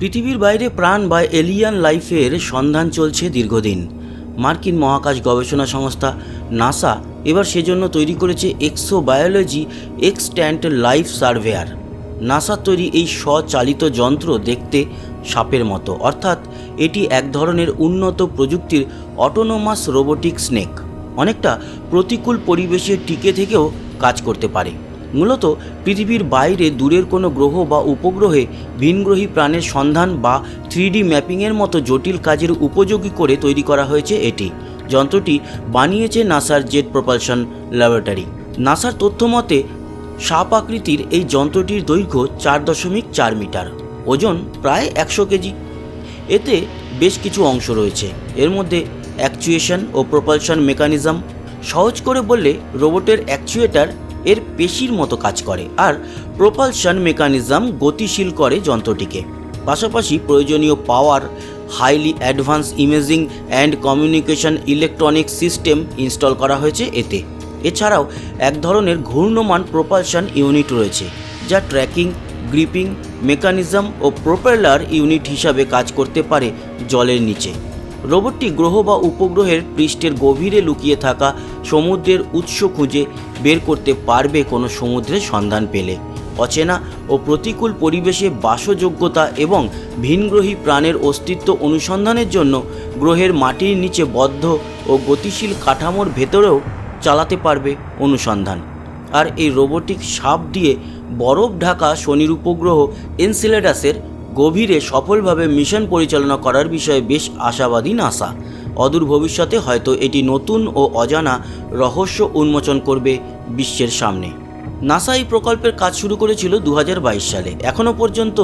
পৃথিবীর বাইরে প্রাণ বা এলিয়ান লাইফের সন্ধান চলছে দীর্ঘদিন। মার্কিন মহাকাশ গবেষণা সংস্থা নাসা এবার সেজন্য তৈরি করেছে Exo biology extant life surveyor. নাসার তৈরি এই স্বচালিত যন্ত্র দেখতে সাপের মতো। অর্থাৎ এটি এক ধরনের উন্নত প্রযুক্তির অটোনোমাস রোবোটিক স্নেক অনেকটা প্রতিকূল পরিবেশে টিকে থেকেও কাজ করতে পারে। মূলত পৃথিবীর বাইরে দূরের কোনো গ্রহ বা উপগ্রহে ভিনগ্রহী প্রাণের সন্ধান বা থ্রিডি ম্যাপিংয়ের মতো জটিল কাজের উপযোগী করে তৈরি করা হয়েছে এটি। যন্ত্রটি বানিয়েছে নাসার জেট প্রপালশন ল্যাবরেটরি। নাসার তথ্য মতে, সাপ আকৃতির এই যন্ত্রটির দৈর্ঘ্য চার দশমিক চার মিটার। ওজন প্রায় একশো কেজি। এতে বেশ কিছু অংশ রয়েছে। এর মধ্যে অ্যাকচুয়েশন ও প্রপালশন মেকানিজম। সহজ করে বললে, রোবটের অ্যাকচুয়েটার এর পেশির মতো কাজ করে আর প্রপালশন মেকানিজম গতিশীল করে যন্ত্রটিকে। পাশাপাশি প্রয়োজনীয় power highly advance imaging and communication electronic system install করা হয়েছে এতে। এছাড়াও এক ধরনের ঘূর্ণমান প্রপালশন ইউনিট রয়েছে, যা ট্র্যাকিং গ্রিপিং মেকানিজম ও প্রোপেলার ইউনিট হিসাবে কাজ করতে পারে জলের নিচে। রোবটটি গ্রহ বা উপগ্রহের পৃষ্ঠের গভীরে লুকিয়ে থাকা সমুদ্রের উৎস খুঁজে বের করতে পারবে কোনো সমুদ্রের সন্ধান পেলে। অচেনা ও প্রতিকূল পরিবেশে বাসযোগ্যতা এবং ভিনগ্রহী প্রাণের অস্তিত্ব অনুসন্ধানের জন্য গ্রহের মাটির নিচে বদ্ধ ও গতিশীল কাঠামোর ভেতরেও চালাতে পারবে অনুসন্ধান। আর এই রোবোটিক সাপ দিয়ে বরফ ঢাকা শনির উপগ্রহ এনসিলেডাসের গভীরে সফলভাবে মিশন পরিচালনা করার বিষয়ে বেশ আশাবাদী নাসা। অদূর ভবিষ্যতে হয়তো এটি নতুন ও অজানা রহস্য উন্মোচন করবে বিশ্বের সামনে। নাসা এই প্রকল্পের কাজ শুরু করেছিল দু হাজার বাইশ সালে। এখনও পর্যন্ত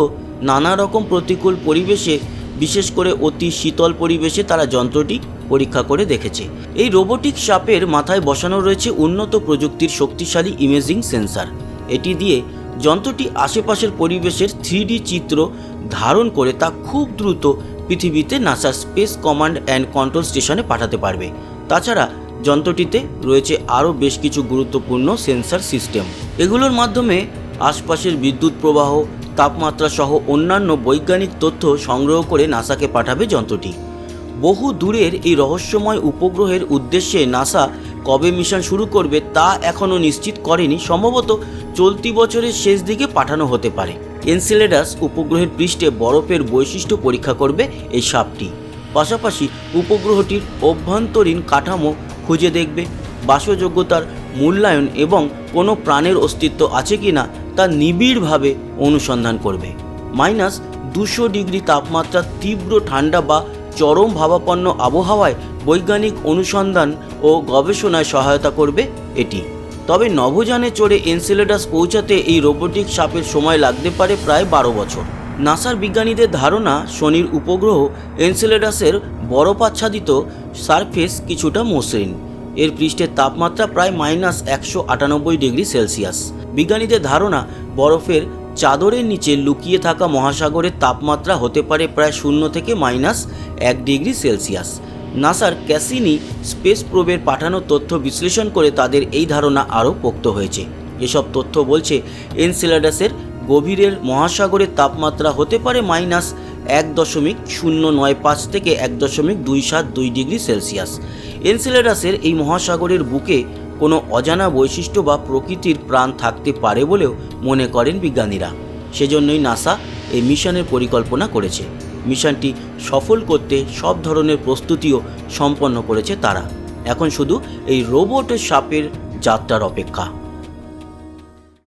নানা রকম প্রতিকূল পরিবেশে, বিশেষ করে অতি শীতল পরিবেশে তারা যন্ত্রটি পরীক্ষা করে দেখেছে। এই রোবোটিক সাপের মাথায় বসানো রয়েছে উন্নত প্রযুক্তির শক্তিশালী ইমেজিং সেন্সার। এটি দিয়ে যন্ত্রটি আশেপাশের পরিবেশের থ্রি চিত্র ধারণ করে তা খুব দ্রুত পৃথিবীতে নাসার স্পেস কমান্ড অ্যান্ড কন্ট্রোল স্টেশনে পাঠাতে পারবে। তাছাড়া যন্ত্রটিতে রয়েছে আরও বেশ কিছু গুরুত্বপূর্ণ সেন্সার সিস্টেম। এগুলোর মাধ্যমে আশপাশের বিদ্যুৎ প্রবাহ, তাপমাত্রা সহ অন্যান্য বৈজ্ঞানিক তথ্য সংগ্রহ করে নাসাকে পাঠাবে যন্ত্রটি। বহু দূরের এই রহস্যময় উপগ্রহের উদ্দেশ্যে নাসা কবে মিশন শুরু করবে তা এখনও নিশ্চিত করেনি। সম্ভবত চলতি বছরের শেষ দিকে পাঠানো হতে পারে। এনসেলেডাস উপগ্রহের পৃষ্ঠে বরফের বৈশিষ্ট্য পরীক্ষা করবে এই সাপটি। পাশাপাশি উপগ্রহটির অভ্যন্তরীণ কাঠামো খুঁজে দেখবে। বাসযোগ্যতার মূল্যায়ন এবং কোনো প্রাণের অস্তিত্ব আছে কি না তা নিবিড়ভাবে অনুসন্ধান করবে। মাইনাস দুশো ডিগ্রি তাপমাত্রা তীব্র ঠান্ডা বা চরম ভাবাপন্ন আবহাওয়ায় বৈজ্ঞানিক অনুসন্ধান ও গবেষণায় সহায়তা করবে এটি। তবে নভোযানে চড়ে এনসেলেডাস পৌঁছাতে এই রোবোটিক সাপের সময় লাগতে পারে প্রায় বারো বছর। নাসার বিজ্ঞানীদের ধারণা, শনির উপগ্রহ এনসেলেডাসের বরফাচ্ছাদিত সারফেস কিছুটা মসৃণ। এর পৃষ্ঠের তাপমাত্রা প্রায় মাইনাস একশো আটানব্বই ডিগ্রি সেলসিয়াস। বিজ্ঞানীদের ধারণা, বরফের চাদরের নিচে লুকিয়ে থাকা মহাসাগরের তাপমাত্রা হতে পারে প্রায় শূন্য থেকে মাইনাস এক ডিগ্রি সেলসিয়াস। নাসার ক্যাসিনি স্পেস প্রোবের পাঠানো তথ্য বিশ্লেষণ করে তাদের এই ধারণা আরও পোক্ত হয়েছে। এসব তথ্য বলছে, এনসেলাডাসের গভীরের মহাসাগরের তাপমাত্রা হতে পারে মাইনাস এক দশমিক শূন্য নয় পাঁচ থেকে এক দশমিক দুই সাত দুই ডিগ্রি সেলসিয়াস। এনসেলাডাসের এই মহাসাগরের বুকে কোনো অজানা বৈশিষ্ট্য বা প্রকৃতির প্রাণ থাকতে পারে বলেও মনে করেন বিজ্ঞানীরা। সেজন্যই নাসা এই মিশনের পরিকল্পনা করেছে। মিশনটি সফল করতে সব ধরনের প্রস্তুতিও সম্পন্ন করেছে তারা। এখন শুধু এই রোবট সাপের যাত্রার অপেক্ষা।